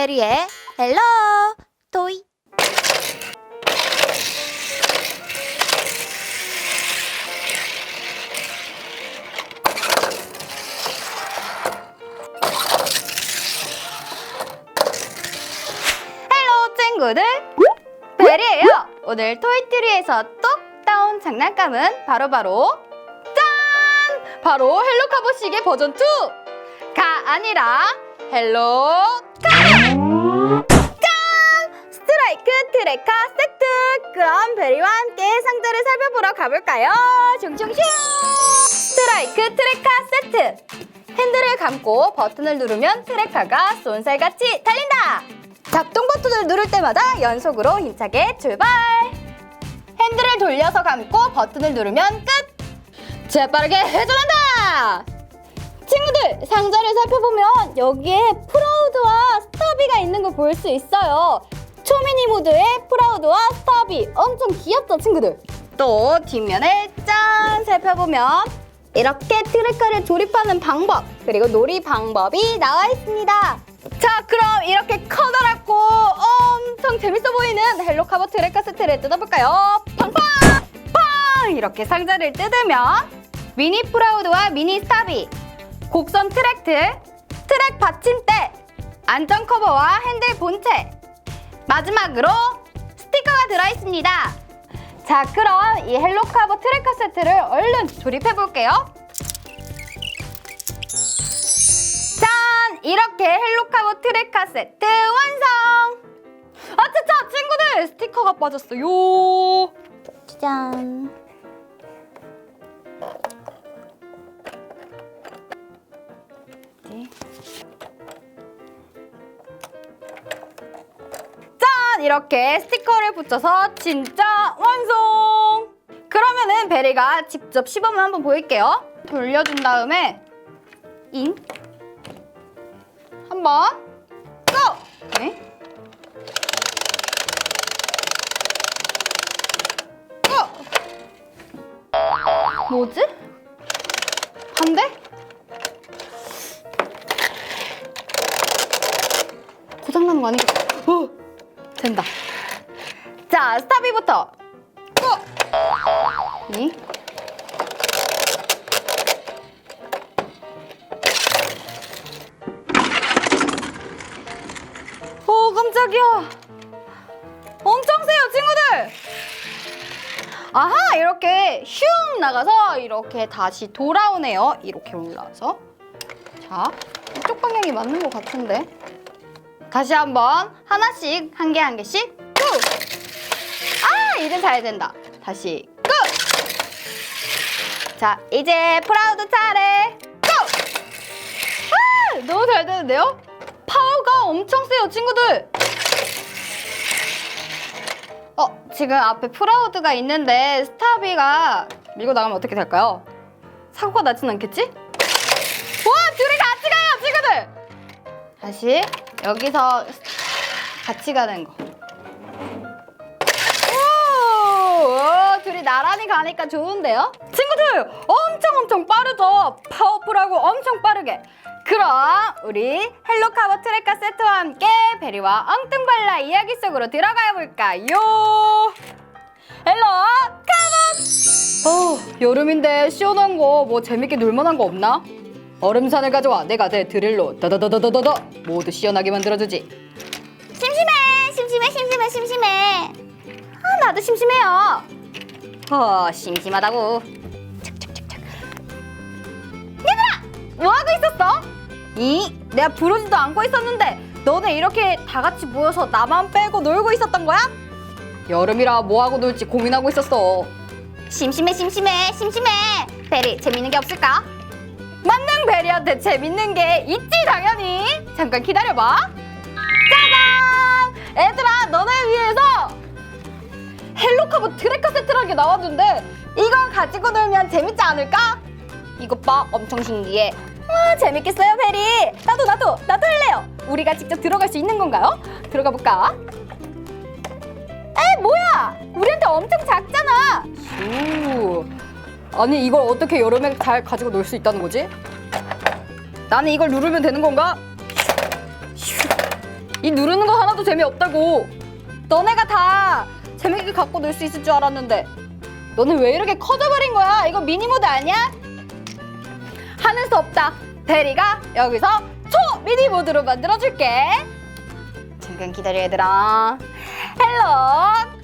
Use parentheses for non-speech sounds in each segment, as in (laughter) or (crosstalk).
베리의 헬로 토이. 헬로 친구들. 베리예요. 오늘 토이트리에서 똑 따온 장난감은 바로바로 짠! 바로 헬로 카보 시계 버전 2 가 아니라 헬로 스트라이크 트레카 세트! 그럼 베리와 함께 상자를 살펴보러 가볼까요? 슝슝슝! 스트라이크 트레카 세트! 핸들을 감고 버튼을 누르면 트레카가 쏜살같이 달린다! 작동 버튼을 누를 때마다 연속으로 힘차게 출발! 핸들을 돌려서 감고 버튼을 누르면 끝! 재빠르게 회전한다! 친구들 상자를 살펴보면 여기에 프라우드와 스타비가 있는 걸볼수 있어요. 초미니 모드의 프라우드와 스타비 엄청 귀엽죠 친구들? 또 뒷면을 짠 살펴보면 이렇게 트레카를 조립하는 방법 그리고 놀이 방법이 나와 있습니다. 자 그럼 이렇게 커다랗고 엄청 재밌어 보이는 헬로카보 트레카 세트를 뜯어볼까요? 팡팡! 팡! 이렇게 상자를 뜯으면 미니 프라우드와 미니 스타비 곡선 트랙트, 트랙 받침대, 안전 커버와 핸들 본체, 마지막으로 스티커가 들어있습니다. 자, 그럼 이 헬로카보 트래커 세트를 얼른 조립해 볼게요. 짠! 이렇게 헬로카보 트래커 세트 완성! 아차차 친구들 스티커가 빠졌어요. 짠. 짠! 이렇게 스티커를 붙여서 진짜 완성! 그러면은 베리가 직접 시범을 한번 보일게요. 돌려준 다음에 인 한번 고! 네. 고! 뭐지? 반대? 고장나는 거 아니겠지? 어, 된다. 자, 스타비부터. 어. 이. 오, 깜짝이야. 엄청 세요, 친구들. 아하, 이렇게 슝 나가서 이렇게 다시 돌아오네요. 이렇게 올라와서. 자, 이쪽 방향이 맞는 것 같은데. 다시 한번 하나씩 한 개 한 개씩 꾹! 아 이제 잘 된다 다시 꾹! 자 이제 프라우드 차례 꾹! 아 너무 잘 되는데요? 파워가 엄청 세요 친구들 어 지금 앞에 프라우드가 있는데 스타비가 밀고 나가면 어떻게 될까요? 사고가 나진 않겠지? 와 둘이 같이 가요 친구들 다시 여기서 같이 가는 거. 오, 오, 둘이 나란히 가니까 좋은데요? 친구들 엄청 엄청 빠르죠? 파워풀하고 엄청 빠르게. 그럼 우리 헬로카보 트레카 세트와 함께 베리와 엉뚱발라 이야기 속으로 들어가 볼까요? 헬로 카본! 어, 여름인데 시원한 거 뭐 재밌게 놀 만한 거 없나? 얼음산을 가져와 내가 내 드릴로 더더더더더더 모두 시원하게 만들어주지 심심해 심심해 심심해 심심해 아 나도 심심해요 어 심심하다고 착착착착. 얘들아 뭐하고 있었어? 이 내가 부르지도 않고 있었는데 너네 이렇게 다 같이 모여서 나만 빼고 놀고 있었던 거야? 여름이라 뭐하고 놀지 고민하고 있었어 심심해 심심해 심심해 베리 재밌는 게 없을까? 만능 베리한테 재밌는 게 있지 당연히. 잠깐 기다려봐. 짜잔! 얘들아 너네 위해서 헬로카보 트레카 세트라는 게 나왔는데 이거 가지고 놀면 재밌지 않을까? 이것 봐 엄청 신기해. 와 재밌겠어요 베리. 나도 나도 나도 할래요. 우리가 직접 들어갈 수 있는 건가요? 들어가 볼까? 에 뭐야? 우리한테 엄청 작잖아. 오 아니 이걸 어떻게 여름에 잘 가지고 놀 수 있다는 거지? 나는 이걸 누르면 되는 건가? 이 누르는 거 하나도 재미없다고. 너네가 다 재밌게 갖고 놀 수 있을 줄 알았는데 너네 왜 이렇게 커져버린 거야? 이거 미니모드 아니야? 하는 수 없다. 대리가 여기서 초 미니모드로 만들어줄게. 잠깐 기다려 얘들아. 헬로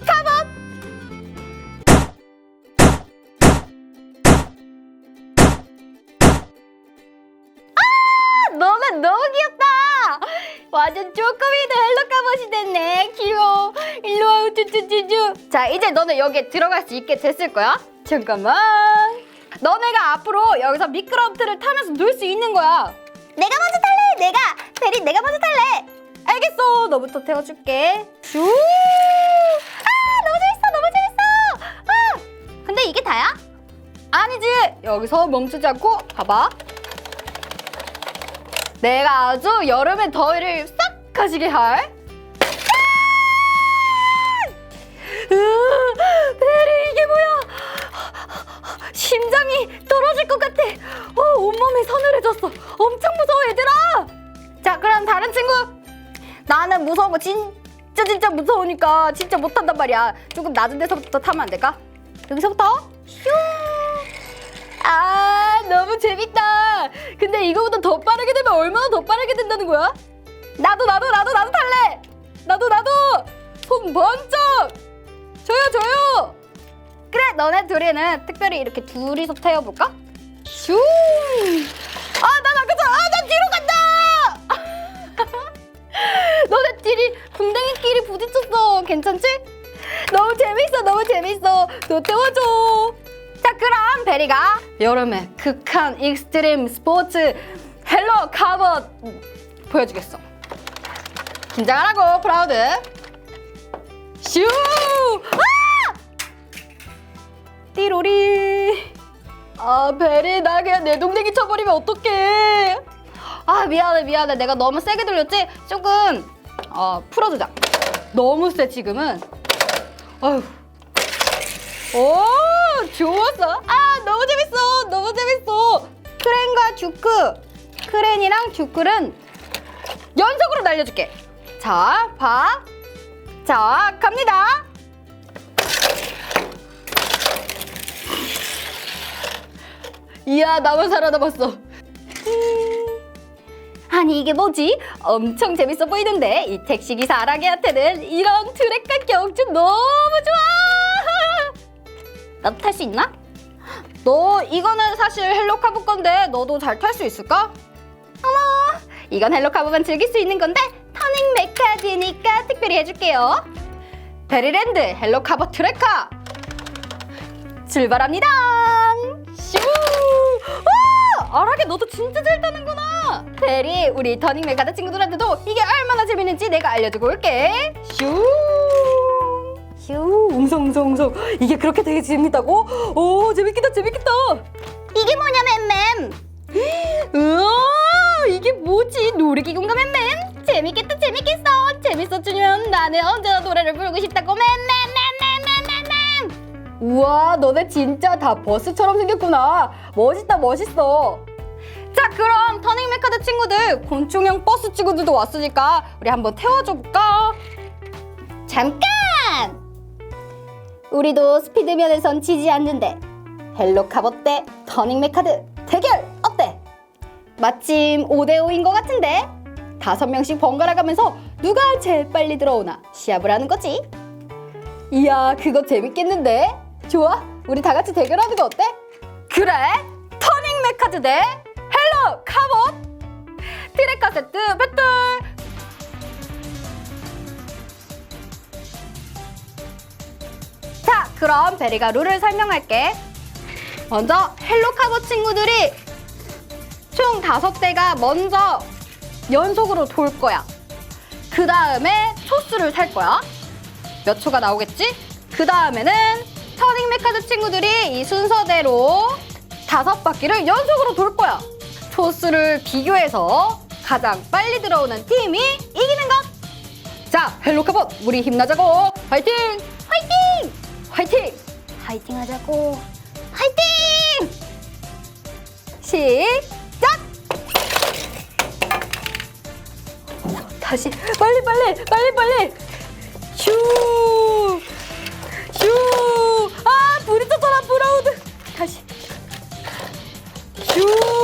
완전 쪼꼬미도 헬로 카봇이 됐네. 귀여워. 일로 와요, 쭈쭈쭈쭈. 자, 이제 너네 여기에 들어갈 수 있게 됐을 거야. 잠깐만. 너네가 앞으로 여기서 미끄럼 틀을 타면서 놀 수 있는 거야. 내가 먼저 탈래. 내가. 베리, 내가 먼저 탈래. 알겠어. 너부터 태워줄게. 슈. 아, 너무 재밌어. 너무 재밌어. 아, 근데 이게 다야? 아니지. 여기서 멈추지 않고 봐봐. 내가 아주 여름의 더위를 싹 가시게 할. 으, 베리 이게 뭐야? 심장이 떨어질 것 같아. 어, 온몸이 서늘해졌어. 엄청 무서워 얘들아. 자 그럼 다른 친구. 나는 무서운 거 진짜 진짜 무서우니까 진짜 못한단 말이야. 조금 낮은 데서부터 타면 안 될까? 여기서부터 슝. 아 너무 재밌다. (laughs) 근데 이거보다 더 빠르게 되면 얼마나 더 빠르게 된다는 거야? 나도 나도 나도 나도 탈래. 나도 나도 손 번쩍. 저요 저요. 그래 너네 둘이는 특별히 이렇게 둘이서 태워볼까? 슝. 아난 아까 전아난 뒤로 간다. (laughs) 너네 둘이 궁뎅이끼리 부딪혔어. 괜찮지? 너무 재밌어 너무 재밌어. 너 태워줘. 자 그럼 베리가 여름의 극한 익스트림 스포츠 헬로 카봇 보여주겠어. 긴장하라고 프라우드. 슈! 아! 띠로리. 아 베리 나 그냥 내 동댕이 쳐버리면 어떡해. 아 미안해 미안해 내가 너무 세게 돌렸지? 조금 어 풀어주자. 너무 세 지금은. 아휴. 오 좋았어. 아 너무 재밌어 너무 재밌어. 크렌과 듀크 크렌이랑 듀크는 연속으로 날려줄게. 자 봐. 자 갑니다. 이야 나만 살아남았어. 음. 아니 이게 뭐지? 엄청 재밌어 보이는데 이 택시기사 아라게한테는 이런 트랙과 경주 너무 좋아! 나도 탈 수 있나? 너 이거는 사실 헬로카브 건데 너도 잘 탈 수 있을까? 어머 이건 헬로카브만 즐길 수 있는 건데 터닝 메카드니까 특별히 해줄게요. 베리랜드 헬로카브 트랙카 출발합니다! 슈! 와! 아라게 너도 진짜 잘 타는구나! 베리 우리 터닝 메카드 친구들한테도 이게 얼마나 재밌는지 내가 알려주고 올게. 슈 휴, 웅성웅성웅성. 이게 그렇게 되게 재밌다고? 오, 재밌겠다, 재밌겠다. 이게 뭐냐, 맴맴? (gasps) 우와, 이게 뭐지? 놀이기구인가, 맴맴? 재밌겠다, 재밌겠어. 재밌어주면 나는 언제나 노래를 부르고 싶다고, 맴맴맴맴맴맴. 우와, 너네 진짜 다 버스처럼 생겼구나. 멋있다, 멋있어. 자, 그럼 터닝 메카드 친구들, 곤충형 버스 친구들도 왔으니까 우리 한번 태워줘 볼까? 잠깐! 우리도 스피드면에선 지지 않는데 헬로 카봇 대 터닝 메카드 대결 어때? 마침 5대5인 것 같은데 다섯 명씩 번갈아 가면서 누가 제일 빨리 들어오나 시합을 하는 거지 이야 그거 재밌겠는데? 좋아 우리 다 같이 대결하는 거 어때? 그래 터닝 메카드 대 헬로 카봇 트랙 카세트 배틀 자, 그럼 베리가 룰을 설명할게. 먼저 헬로카보 친구들이 총 다섯 대가 먼저 연속으로 돌 거야. 그 다음에 초수를 살 거야. 몇 초가 나오겠지? 그 다음에는 터닝 메카드 친구들이 이 순서대로 다섯 바퀴를 연속으로 돌 거야. 초수를 비교해서 가장 빨리 들어오는 팀이 이기는 것. 자, 헬로카봇 우리 힘나자고. 화이팅! 화이팅! 화이팅! 하자고. 화이팅! 시작! 다시 빨리 빨리 빨리 빨리 슈! 슈! 아 불이 떴잖아 브라우드 다시 슈! 슈!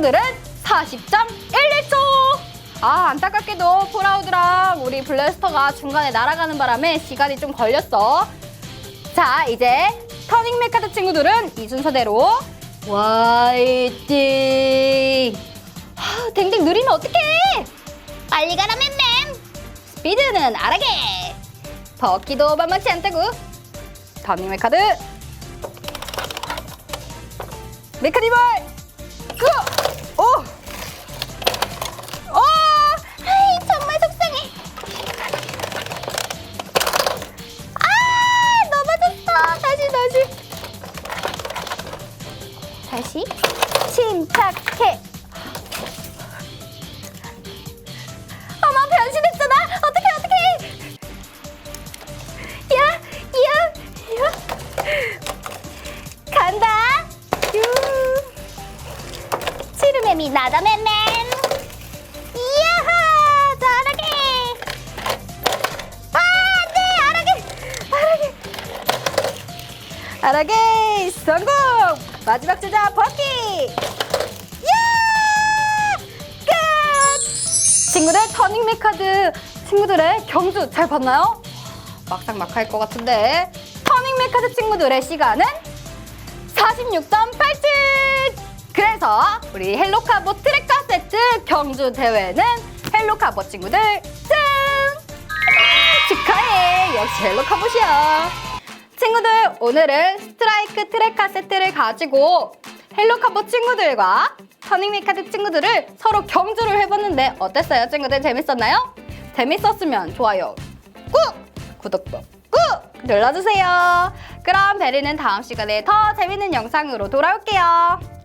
친구들은 40.11초 아 안타깝게도 프라우드랑 우리 블래스터가 중간에 날아가는 바람에 시간이 좀 걸렸어. 자 이제 터닝 메카드 친구들은 이 순서대로 화이팅! 하, 댕댕 느리면 어떡해! 빨리 가라 맴맴 스피드는 알아게! 버키도 만만치 않다고! 터닝 메카드! 메카니멀 그! 아라게. 아라게 성공. 마지막 주자 버키. 야! 끝. 친구들 터닝 메카드 친구들의 경주 잘 봤나요? 막상 막할 것 같은데 터닝 메카드 친구들의 시간은 46.87 그래서 우리 헬로카보 트랙카 세트 경주 대회는 헬로카보 친구들 승 축하해 역시 헬로카보시야 친구들 오늘은 스트라이크 트랙카 세트를 가지고 헬로카보 친구들과 터닝 메카드 친구들을 서로 경주를 해봤는데 어땠어요 친구들 재밌었나요? 재밌었으면 좋아요 꾹 구독도 꾹 눌러주세요. 그럼 베리는 다음 시간에 더 재밌는 영상으로 돌아올게요.